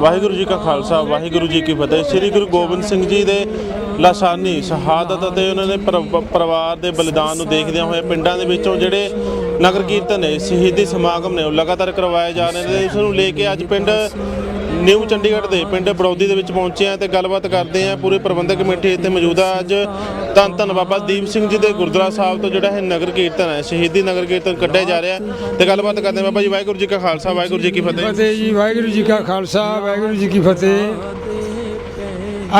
ਵਾਹਿਗੁਰੂ ਜੀ ਕਾ ਖਾਲਸਾ, ਵਾਹਿਗੁਰੂ ਜੀ ਕੀ ਫਤਿਹ। ਸ੍ਰੀ ਗੁਰੂ ਗੋਬਿੰਦ ਸਿੰਘ ਜੀ ਦੇ ਲਾਸਾਨੀ ਸ਼ਹਾਦਤ ਅਤੇ ਉਹਨਾਂ ਦੇ ਪਰ- ਪਰਿਵਾਰ ਦੇ ਬਲੀਦਾਨ ਨੂੰ ਦੇਖਦਿਆਂ ਹੋਏ ਪਿੰਡਾਂ ਦੇ ਵਿੱਚੋਂ ਜਿਹੜੇ ਨਗਰ ਕੀਰਤਨ ਨੇ, ਸ਼ਹੀਦੀ ਸਮਾਗਮ ਨੇ, ਉਹ ਲਗਾਤਾਰ ਕਰਵਾਏ ਜਾ ਰਹੇ ਨੇ। ਇਸ ਨੂੰ ਲੈ ਕੇ ਅੱਜ ਪਿੰਡ ਨਿਊ ਚੰਡੀਗੜ੍ਹ ਦੇ ਪਿੰਡ ਬੜੌਦੀ ਦੇ ਵਿੱਚ ਪਹੁੰਚੇ ਆ ਤੇ ਗੱਲਬਾਤ ਕਰਦੇ ਆ ਪੂਰੇ ਪ੍ਰਬੰਧਕ ਕਮੇਟੀ ਇੱਥੇ ਮੌਜੂਦ ਆ। ਅੱਜ ਧੰਨ ਧੰਨ ਬਾਬਾ ਦੀਪ ਸਿੰਘ ਜੀ ਦੇ ਗੁਰਦੁਆਰਾ ਸਾਹਿਬ ਤੋਂ ਜਿਹੜਾ ਇਹ ਨਗਰ ਕੀਰਤਨ ਹੈ ਸ਼ਹੀਦੀ ਨਗਰ ਕੀਰਤਨ ਕੱਢਿਆ ਜਾ ਰਿਹਾ ਤੇ ਗੱਲਬਾਤ ਕਰਦੇ ਆ ਬਾਬਾ ਜੀ ਵਾਹਿਗੁਰੂ ਜੀ ਕਾ ਖਾਲਸਾ ਵਾਹਿਗੁਰੂ ਜੀ ਕੀ ਫਤਿਹ। ਫਤਿਹ ਜੀ ਵਾਹਿਗੁਰੂ ਜੀ ਕਾ ਖਾਲਸਾ ਵਾਹਿਗੁਰੂ ਜੀ ਕੀ ਫਤਿਹ।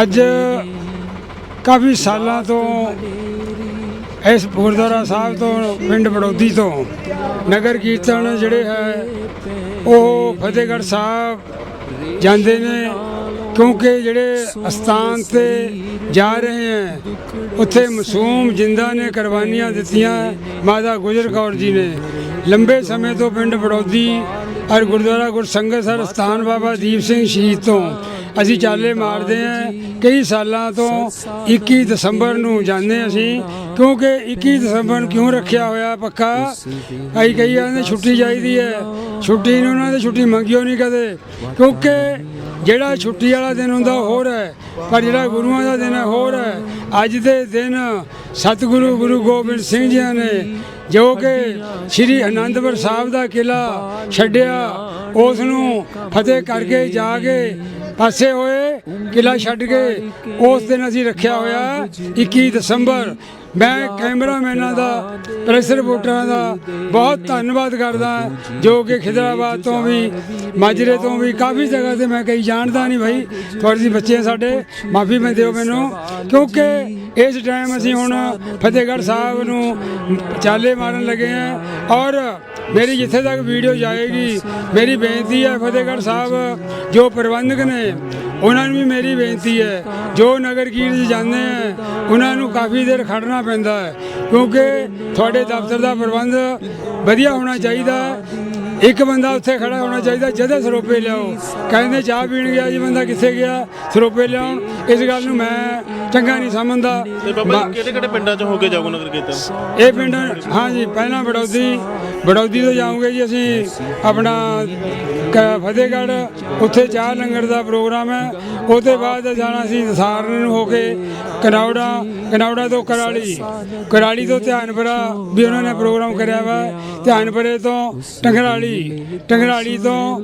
ਅੱਜ ਕਾਫੀ ਸਾਲਾਂ ਤੋਂ ਇਸ ਗੁਰਦੁਆਰਾ ਸਾਹਿਬ ਤੋਂ ਪਿੰਡ ਬੜੌਦੀ ਤੋਂ ਨਗਰ ਕੀਰਤਨ ਜਿਹੜੇ ਹੈ ਉਹ ਫਤਿਹਗੜ੍ਹ ਸਾਹਿਬ ਜਾਂਦੇ ਨੇ, ਕਿਉਂਕਿ ਜਿਹੜੇ ਅਸਥਾਨ ਤੇ ਜਾ ਰਹੇ ਹੈ, ਉੱਥੇ ਮਾਸੂਮ ਜਿੰਦਾ ਨੇ ਕੁਰਬਾਨੀਆਂ ਦਿੱਤੀਆਂ ਮਾਤਾ ਗੁਜਰ ਕੌਰ ਜੀ ਨੇ। ਲੰਬੇ ਸਮੇਂ ਤੋਂ ਪਿੰਡ ਬੜੌਦੀ ਔਰ ਗੁਰਦੁਆਰਾ ਗੁਰਸੰਗਤਸਰ ਸਥਾਨ ਬਾਬਾ ਦੀਪ ਸਿੰਘ ਸ਼ਹੀਦ ਤੋਂ ਅਸੀਂ ਚਾਲੇ ਮਾਰਦੇ ਹਾਂ। ਕਈ ਸਾਲਾਂ ਤੋਂ 21 ਦਸੰਬਰ ਨੂੰ ਜਾਂਦੇ ਅਸੀਂ। ਕਿਉਂਕਿ 21 ਦਸੰਬਰ ਨੂੰ ਕਿਉਂ ਰੱਖਿਆ ਹੋਇਆ ਪੱਕਾ? ਕਈ ਕਹੀ ਕਹਿੰਦੇ ਛੁੱਟੀ ਚਾਹੀਦੀ ਹੈ। ਛੁੱਟੀ ਨੂੰ ਉਹਨਾਂ ਨੇ ਛੁੱਟੀ ਮੰਗਿਓ ਨਹੀਂ ਕਦੇ। ਕਿਉਂਕਿ ਜਿਹੜਾ ਛੁੱਟੀ ਵਾਲਾ ਦਿਨ ਹੁੰਦਾ ਹੋਰ ਹੈ, ਪਰ ਜਿਹੜਾ ਗੁਰੂਆਂ ਦਾ ਦਿਨ ਹੈ ਹੋਰ ਹੈ। ਅੱਜ ਦੇ ਦਿਨ ਸਤਿਗੁਰੂ ਗੁਰੂ ਗੋਬਿੰਦ ਸਿੰਘ ਜੀ ਨੇ ਜੋ ਕਿ ਸ੍ਰੀ ਅਨੰਦਪੁਰ ਸਾਹਿਬ ਦਾ ਕਿਲਾ ਛੱਡਿਆ, ਉਸ ਨੂੰ ਫਤਿਹ ਕਰਕੇ ਜਾ ਕੇ ਪਾਸੇ ਹੋਏ ਕਿਲਾ ਛੱਡ ਕੇ ਉਸ ਦਿਨ ਅਸੀਂ ਰੱਖਿਆ ਹੋਇਆ 21 ਦਸੰਬਰ। ਮੈਂ ਕੈਮਰਾਮੈਨਾਂ ਦਾ ਪ੍ਰੈਸ ਰਿਪੋਰਟਰਾਂ ਦਾ ਬਹੁਤ ਧੰਨਵਾਦ ਕਰਦਾ ਜੋ ਕਿ ਖਿਦਰਾਬਾਦ ਤੋਂ ਵੀ, ਮਾਜਰੇ ਤੋਂ ਵੀ ਕਾਫੀ ਜਗ੍ਹਾ ਤੇ ਮੈਂ ਕਈ ਜਾਣਦਾ ਨਹੀਂ ਭਾਈ ਥੋੜੀ ਜਿਹੀ ਬੱਚੇ ਸਾਡੇ, ਮਾਫੀ ਮੈਂ ਦਿਓ ਮੈਨੂੰ। ਕਿਉਂਕਿ ਇਸ ਟਾਈਮ ਅਸੀਂ ਹੁਣ ਫਤਿਹਗੜ੍ਹ ਸਾਹਿਬ ਨੂੰ ਚਾਲੇ ਮਾਰਨ ਲੱਗੇ ਆ ਔਰ ਮੇਰੀ ਜਿੱਥੇ ਤੱਕ ਵੀਡੀਓ ਜਾਏਗੀ, ਮੇਰੀ ਬੇਨਤੀ ਹੈ ਫਤਿਹਗੜ੍ਹ ਸਾਹਿਬ, ਜੋ ਪ੍ਰਬੰਧਕ ਨੇ, ਉਹਨਾਂ ਨੂੰ ਵੀ ਮੇਰੀ ਬੇਨਤੀ ਹੈ, ਜੋ ਨਗਰ ਕੀਰਤ ਜਾਂਦੇ ਆ, ਉਹਨਾਂ ਨੂੰ ਕਾਫੀ ਦੇਰ ਖੜਨਾ ਪੈਂਦਾ ਹੈ, ਕਿਉਂਕਿ ਤੁਹਾਡੇ ਦਫ਼ਤਰ ਦਾ ਪ੍ਰਬੰਧ ਵਧੀਆ ਹੋਣਾ ਚਾਹੀਦਾ ਇੱਕ ਬੰਦਾ ਉੱਥੇ ਖੜਾ ਹੋਣਾ ਚਾਹੀਦਾ ਜਦੇ ਸਰੋਪੇ ਲਿਆਓ। ਕਹਿੰਦੇ ਚਾਹ ਪੀਣ ਗਿਆ ਜੀ ਬੰਦਾ ਕਿੱਥੇ ਗਿਆ? ਸਰੋਪੇ ਲਿਆਉਣ। ਇਸ ਗੱਲ ਨੂੰ ਮੈਂ ਚੰਗਾ ਨਹੀਂ ਸਮਝਦਾ। ਤੇ ਬਾਬਾ ਜੀ ਕਿਹੜੇ ਕਿਹੜੇ ਪਿੰਡਾਂ 'ਚ ਹੋ ਕੇ ਜਾਊਗਾ ਨਗਰ ਕੀਰਤਨ? ਇਹ ਪਿੰਡ ਹਾਂਜੀ ਪਹਿਲਾਂ ਬੜੌਦੀ ਬੜੌਦੀ ਤੋਂ ਜਾਵਾਂਗੇ ਜੀ ਅਸੀਂ ਆਪਣਾ ਫਤਿਹਗੜ੍ਹ ਉੱਥੇ ਚਾਹ ਲੰਗਰ ਦਾ ਪ੍ਰੋਗਰਾਮ ਹੈ। ਉਹਦੇ ਬਾਅਦ ਜਾਣਾ ਸੀ ਦਸਾਰਨ ਨੂੰ ਹੋ ਕੇ ਕਨੌੜਾ ਕਨੌੜਾ ਤੋਂ ਕਰਾਲੀ। ਕਰਾਲੀ ਤੋਂ ਧਿਆਨਪੁਰਾ ਵੀ ਉਹਨਾਂ ਨੇ ਪ੍ਰੋਗਰਾਮ ਕਰਿਆ ਵਾ। ਧਿਆਨਪੁਰੇ ਤੋਂ ਟੰਗਰਾਲੀ ਟੰਗਰਾਲੀ ਤੋਂ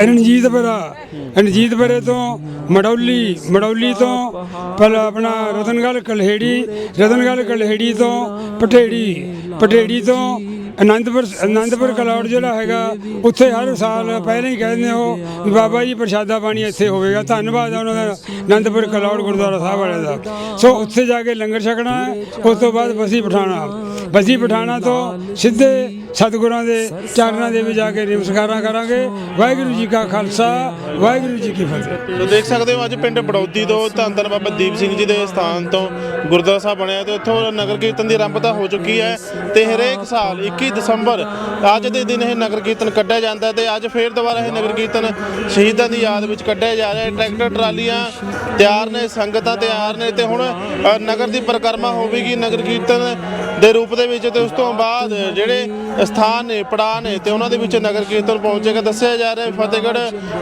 ਰਣਜੀਤਪੁਰਾ ਰਣਜੀਤਪੁਰੇ ਤੋਂ ਮੜੌਲੀ ਮੜੌਲੀ ਤੋਂ ਪਹਿਲਾਂ ਆਪਣਾ ਰਤਨਗੜ੍ਹ ਕਲਹੇੜੀ ਰਤਨਗੜ੍ਹ ਕਲਹੇੜੀ ਤੋਂ ਪਟੇੜੀ ਪਟੇੜੀ ਤੋਂ ਅਨੰਦਪੁਰ ਅਨੰਦਪੁਰ ਕਲੌੜ ਜਿਹੜਾ ਹੈਗਾ, ਉੱਥੇ ਹਰ ਸਾਲ ਪਹਿਲਾਂ ਹੀ ਕਹਿੰਦੇ ਹੋ ਬਾਬਾ ਜੀ ਪ੍ਰਸ਼ਾਦਾ ਪਾਣੀ ਇੱਥੇ ਹੋਵੇਗਾ। ਧੰਨਵਾਦ ਹੈ ਉਹਨਾਂ ਦਾ, ਅਨੰਦਪੁਰ ਕਲੌੜ ਗੁਰਦੁਆਰਾ ਸਾਹਿਬ ਵਾਲਿਆਂ ਦਾ। ਸੋ ਉੱਥੇ ਜਾ ਕੇ ਲੰਗਰ ਛਕਣਾ ਹੈ, ਉਸ ਤੋਂ ਬਾਅਦ ਬਸੀ ਪਠਾਣਾ। ਬਸੀ ਪਠਾਣਾ ਤੋਂ ਸਿੱਧੇ ਸਤਿਗੁਰਾਂ ਦੇ ਚਰਨਾਂ ਦੇ ਵਿੱਚ ਜਾ ਕੇ ਨਮਸਕਾਰਾਂ ਕਰਾਂਗੇ। ਵਾਹਿਗੁਰੂ ਜੀ ਕਾ ਖਾਲਸਾ, ਵਾਹਿਗੁਰੂ ਜੀ ਕੀ ਫਤਿਹ। ਸੋ ਦੇਖ ਸਕਦੇ ਹੋ ਅੱਜ ਪਿੰਡ ਬੜੌਦੀ ਤੋਂ ਧੰਨ ਧੰਨ ਬਾਬਾ ਦੀਪ ਸਿੰਘ ਜੀ ਦੇ ਸਥਾਨ ਤੋਂ ਗੁਰਦੁਆਰਾ ਸਾਹਿਬ ਬਣਿਆ ਤੇ ਉੱਥੋਂ ਨਗਰ ਕੀਰਤਨ ਦੀ ਆਰੰਭਤਾ ਹੋ ਚੁੱਕੀ ਹੈ ਤੇ ਹਰੇਕ ਸਾਲ 21 ਦਸੰਬਰ ਅੱਜ ਦੇ ਦਿਨ ਇਹ ਨਗਰ ਕੀਰਤਨ ਕੱਢਿਆ ਜਾਂਦਾ ਹੈ ਤੇ ਅੱਜ ਫੇਰ ਦੁਬਾਰਾ ਇਹ ਨਗਰ ਕੀਰਤਨ ਸ਼ਹੀਦਾਂ ਦੀ ਯਾਦ ਵਿੱਚ ਕੱਢਿਆ ਜਾ ਰਿਹਾ ਹੈ। ਟਰੈਕਟਰ, ਟਰਾਲੀਆਂ ਤਿਆਰ ਨੇ, ਸੰਗਤਾਂ ਤਿਆਰ ਨੇ ਤੇ ਹੁਣ ਨਗਰ ਦੀ ਪਰਿਕਰਮਾ ਹੋਵੇਗੀ। ਨਗਰ ਕੀਰਤਨ ਦੇ ਰੂਪ ਦੇ ਵਿੱਚ ਤੇ ਉਸ ਤੋਂ ਬਾਅਦ ਜਿਹੜੇ ਸਥਾਨ ਨੇ, ਪੜਾਅ ਨੇ ਤੇ ਉਹਨਾਂ ਦੇ ਵਿੱਚ ਨਗਰ ਕੀਰਤਨ ਪਹੁੰਚੇਗਾ ਦੱਸਿਆ ਜਾ ਰਿਹਾ ਫਤਿਹਗੜ੍ਹ,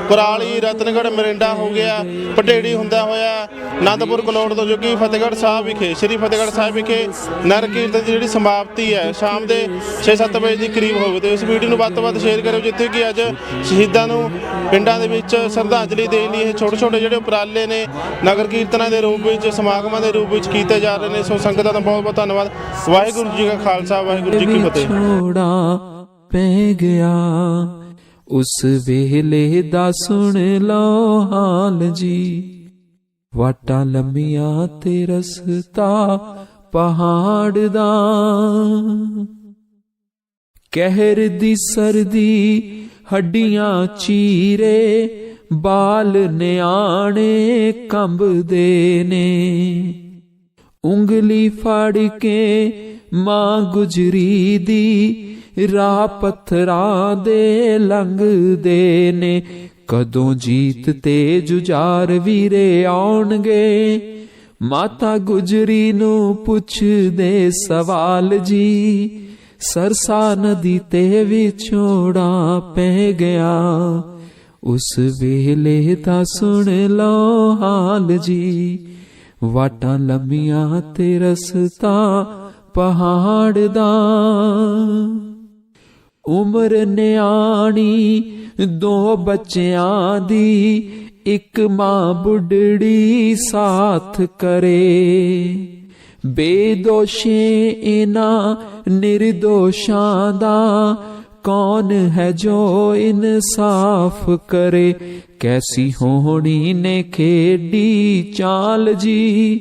ਕੁਰਾਲੀ, ਰਤਨਗੜ੍ਹ, ਮਰਿੰਡਾ ਹੋ ਗਿਆ, ਪਟੇੜੀ ਹੁੰਦਾ ਹੋਇਆ ਆਨੰਦਪੁਰ ਕਲੋੜ ਤੋਂ ਜੋ ਕਿ ਫਤਿਹਗੜ੍ਹ ਸਾਹਿਬ ਵਿਖੇ, ਸ੍ਰੀ ਫਤਿਹਗੜ੍ਹ ਸਾਹਿਬ ਵਿਖੇ ਨਗਰ ਕੀਰਤਨ ਦੀ ਜਿਹੜੀ ਸਮਾਪਤੀ ਹੈ, ਸ਼ਾਮ ਦੇ 6-7 ਵਜੇ ਦੇ ਕਰੀਬ ਹੋਵੇ। ਤੇ ਇਸ ਵੀਡੀਓ ਨੂੰ ਵੱਧ ਤੋਂ ਵੱਧ ਸ਼ੇਅਰ ਕਰਿਓ, ਜਿੱਥੇ ਕਿ ਅੱਜ ਸ਼ਹੀਦਾਂ ਨੂੰ ਪਿੰਡਾਂ ਦੇ ਵਿੱਚ ਸ਼ਰਧਾਂਜਲੀ ਦੇਣ ਲਈ ਇਹ ਛੋਟੇ ਛੋਟੇ ਜਿਹੜੇ ਉਪਰਾਲੇ ਨੇ, ਨਗਰ ਕੀਰਤਨਾਂ ਦੇ ਰੂਪ ਵਿੱਚ, ਸਮਾਗਮਾਂ ਦੇ ਰੂਪ ਵਿੱਚ ਕੀਤੇ ਜਾ ਰਹੇ ਨੇ। ਸੋ ਸੰਗਤਾਂ ਦਾ ਬਹੁਤ ਬਹੁਤ ਧੰਨਵਾਦ। ਵਾਹਿਗੁਰੂ ਜੀ ਕਾ ਖਾਲਸਾ ਵਾਹਿਗੁਰੂ ਜੀ ਕੀ ਫਤਿਹ। ਛੋੜਾ ਪੈ ਗਿਆ। ਉਸ ਵੇਲੇ ਦਾ ਸੁਣ ਲਓ ਹਾਲ ਜੀ। ਵਾਟਾਂ ਲੰਮੀਆਂ ਤੇ ਰਸਤਾ ਪਹਾੜ ਦਾ। ਕਹਿਰ ਦੀ ਸਰਦੀ ਹੱਡੀਆਂ ਚੀਰੇ ਬਾਲ ਨਿਆਣੇ ਕੰਬਦੇ ਨੇ। ਉਂਗਲੀ ਫੜ ਕੇ ਮਾਂ ਗੁਜਰੀ ਦੀ ਰਾਹ ਪੱਥਰਾਂ ਦੇ ਲੰਘਦੇ ਨੇ। ਕਦੋਂ ਜੀਤ ਤੇ ਜੁਝਾਰ ਵੀਰੇ ਆਉਣਗੇ? ਮਾਤਾ ਗੁਜਰੀ ਨੂੰ ਪੁੱਛਦੇ ਸਵਾਲ ਜੀ, ਸਰਸਾ ਨਦੀ ਤੇ ਵਿਛੋੜਾ ਪੈ ਗਿਆ। ਉਸ ਵੇਲੇ ਤਾਂ ਸੁਣ ਲਓ ਹਾਲ ਜੀ, ਵਾਟਾਂ ਲੰਮੀਆਂ ਤੇ ਰਸਤਾ ਪਹਾੜ ਦਾ। ਉਮਰ ਨਿਆਣੀ, ਦੋ ਬੱਚਿਆਂ ਦੀ, ਇੱਕ ਮਾਂ ਬੁੱਢੜੀ ਸਾਥ ਕਰੇ। ਬੇਦੋਸ਼ੇ ਇਨਾ ਨਿਰਦੋਸ਼ਾਂ ਦਾ, ਕੌਣ ਹੈ ਜੋ ਇਨਸਾਫ ਕਰੇ? ਕੈਸੀ ਹੋਣੀ ਨੇ ਖੇਡੀ ਚਾਲ ਜੀ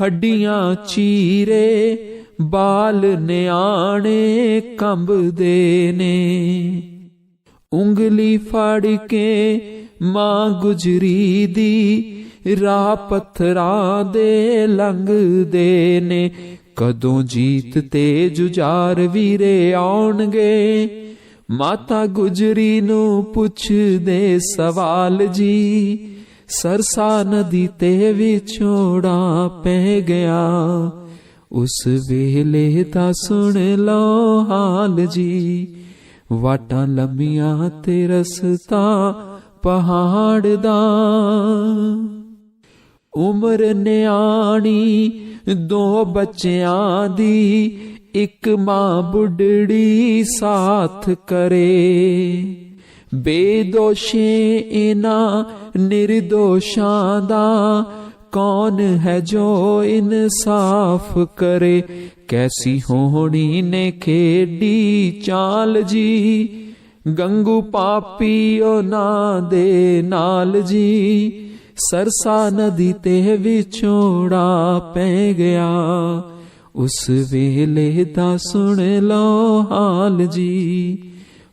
ਹੱਡੀਆਂ ਚੀਰੇ, ਬਾਲ ਨਿਆਣੇ ਕੰਬਦੇ ਨੇ। ਉਂਗਲੀ ਫੜ ਕੇ ਮਾਂ ਗੁਜਰੀ ਦੀ ਰਾਹ ਪੱਥਰਾਂ ਦੇ ਲੰਘਦੇ ਨੇ। ਕਦੋਂ ਜੀਤ ਤੇ ਜੁਝਾਰ ਵੀਰੇ ਆਉਣਗੇ, ਮਾਤਾ ਗੁਜਰੀ ਨੂੰ ਪੁੱਛਦੇ ਸਵਾਲ ਜੀ। ਸਰਸਾ ਨਦੀ ਤੇ ਵਿਛੋੜਾ ਪੈ ਗਿਆ। ਉਸ ਵੇਲੇ ਦਾ ਸੁਣ ਲਓ ਹਾਲ ਜੀ, ਵਾਟਾਂ ਲੰਮੀਆਂ ਤੇ ਰਸਤਾ ਪਹਾੜ ਦਾ। ਉਮਰ ਨਿਆਣੀ ਦੋ ਬੱਚਿਆਂ ਦੀ, ਇੱਕ ਮਾਂ ਬੁੱਢੜੀ ਸਾਥ ਕਰੇ। ਬੇਦੋਸ਼ੇ ਇਨਾ ਨਿਰਦੋਸ਼ਾਂ ਦਾ ਕੌਣ ਹੈ ਜੋ ਇਨਸਾਫ ਕਰੇ? ਕੈਸੀ ਹੋਣੀ ਨੇ ਖੇਡੀ ਚਾਲ ਜੀ? ਗੰਗੂ ਪਾਪੀ ਉਹਨਾਂ ਦੇ ਨਾਲ ਜੀ। ਸਰਸਾ ਨਦੀ ਤੇ ਵਿਛੋੜਾ ਪੈ ਗਿਆ। ਉਸ ਵੇਲੇ ਦਾ ਸੁਣ ਲਓ ਹਾਲ ਜੀ।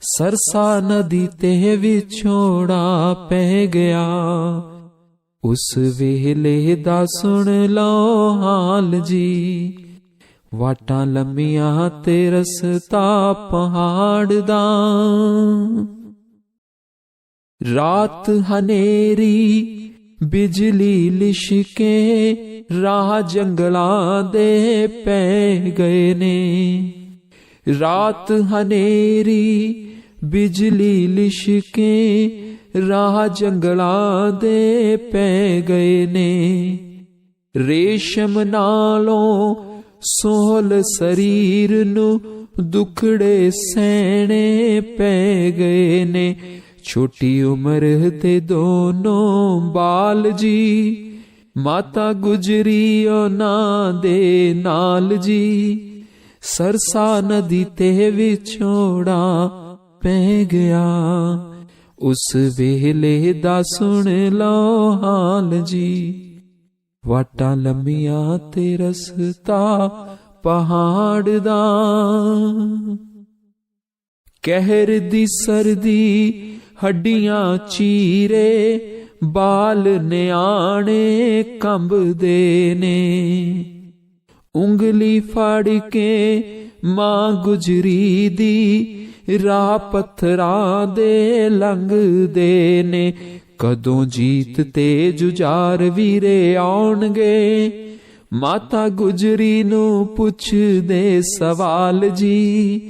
ਸਰਸਾ ਨਦੀ ਤੇ ਵਿਛੋੜਾ ਪੈ ਗਿਆ। ਉਸ ਵੇਲੇ ਦਾ ਸੁਣ ਲਓ ਹਾਲ ਜੀ। ਵਾਟਾਂ ਲੰਮੀਆਂ ਤੇ ਰਸਤਾ ਪਹਾੜ ਦਾ। ਰਾਤ ਹਨੇਰੀ, ਬਿਜਲੀ ਲਿਸ਼ਕੇ, ਰਾਹ ਜੰਗਲਾਂ ਦੇ ਪੈ ਗਏ ਨੇ। ਰਾਤ ਹਨੇਰੀ, ਬਿਜਲੀ ਲਿਸ਼ਕੇ, ਰਾਹ ਜੰਗਲਾਂ ਦੇ ਪੈ ਗਏ ਨੇ। ਰੇਸ਼ਮ ਨਾਲੋਂ ਸੋਹਲ ਸਰੀਰ ਨੂੰ ਦੁਖੜੇ ਸਹਿਣੇ ਪੈ ਗਏ ਨੇ। ਛੋਟੀ ਉਮਰ ਤੇ ਦੋਨੋਂ ਬਾਲ ਜੀ ਮਾਤਾ ਗੁਜਰੀ ਉਹਨਾਂ ਦੇ ਨਾਲ ਜੀ। ਸਰਸਾ ਨਦੀ ਤੇ ਵਿਛੋੜਾ ਪੈ ਗਿਆ। ਉਸ ਵੇਲੇ ਦਾ ਸੁਣ ਲਓ ਹਾਲ ਜੀ। ਵਾਟਾਂ ਲੰਮੀਆਂ ਤੇ ਰਸਤਾ ਪਹਾੜ ਦਾ। ਕਹਿਰ ਦੀ ਸਰਦੀ, ਹੱਡੀਆਂ ਚੀਰੇ, ਬਾਲ ਨਿਆਣੇ ਕੰਬਦੇ ਨੇ। ਉਂਗਲੀ ਫੜ ਕੇ ਮਾਂ ਗੁਜਰੀ ਦੀ ਰਾਹ ਪੱਥਰਾਂ ਦੇ ਲੰਘਦੇ ਨੇ। ਕਦੋਂ ਜੀਤ ਤੇ ਜੁਝਾਰ ਵੀਰੇ ਆਉਣਗੇ? ਮਾਤਾ ਗੁਜਰੀ ਨੂੰ ਪੁੱਛਦੇ ਸਵਾਲ ਜੀ,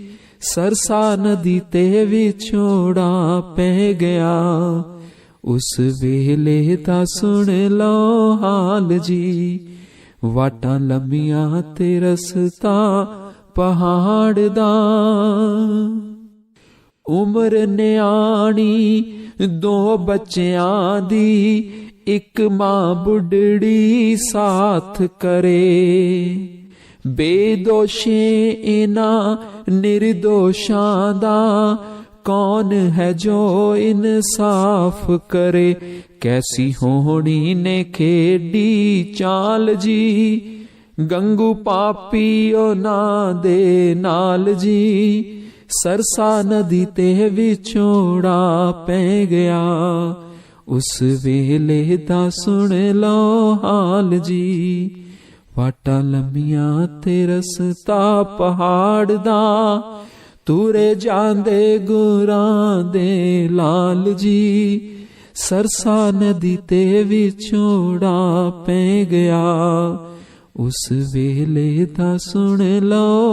ਸਰਸਾ ਨਦੀ ਤੇ ਵਿਛੋੜਾ ਪੈ ਗਿਆ। ਉਸ ਵੇਲੇ ਦਾ ਸੁਣ ਲਓ ਹਾਲ ਜੀ। ਵਾਟਾਂ ਲੰਮੀਆਂ ਤੇ ਰਸਤਾ ਪਹਾੜ ਦਾ। ਉਮਰ ਨਿਆਣੀ, ਦੋ ਬੱਚਿਆਂ ਦੀ, ਇੱਕ ਮਾਂ ਬੁੱਢੜੀ ਸਾਥ ਕਰੇ। ਬੇਦੋਸ਼ੇ ਇਨਾ ਨਿਰਦੋਸ਼ਾਂ ਦਾ ਕੌਣ ਹੈ ਜੋ ਇਨਸਾਫ ਕਰੇ? ਕੈਸੀ ਹੋਣੀ ਨੇ ਖੇਡੀ ਚਾਲ ਜੀ? ਗੰਗੂ ਪਾਪੀ ਉਹਨਾਂ ਦੇ ਨਾਲ ਜੀ। ਸਰਸਾ ਨਦੀ ਤੇ ਵਿਛੋੜਾ ਪੈ ਗਿਆ। ਉਸ ਵੇਲੇ ਦਾ ਸੁਣ ਲਓ ਹਾਲ ਜੀ। ਵਾਟਾਂ ਲੰਮੀਆਂ ਤੇ ਰਸਤਾ ਪਹਾੜ ਦਾ। ਤੁਰੇ ਜਾਂਦੇ ਗੁਰਾਂ ਦੇ ਲਾਲ ਜੀ, ਸਰਸਾ ਨਦੀ ਤੇ ਵਿਛੋੜਾ ਪੈ ਗਿਆ। ਉਸ ਵੇਲੇ ਦਾ ਸੁਣ ਲਓ।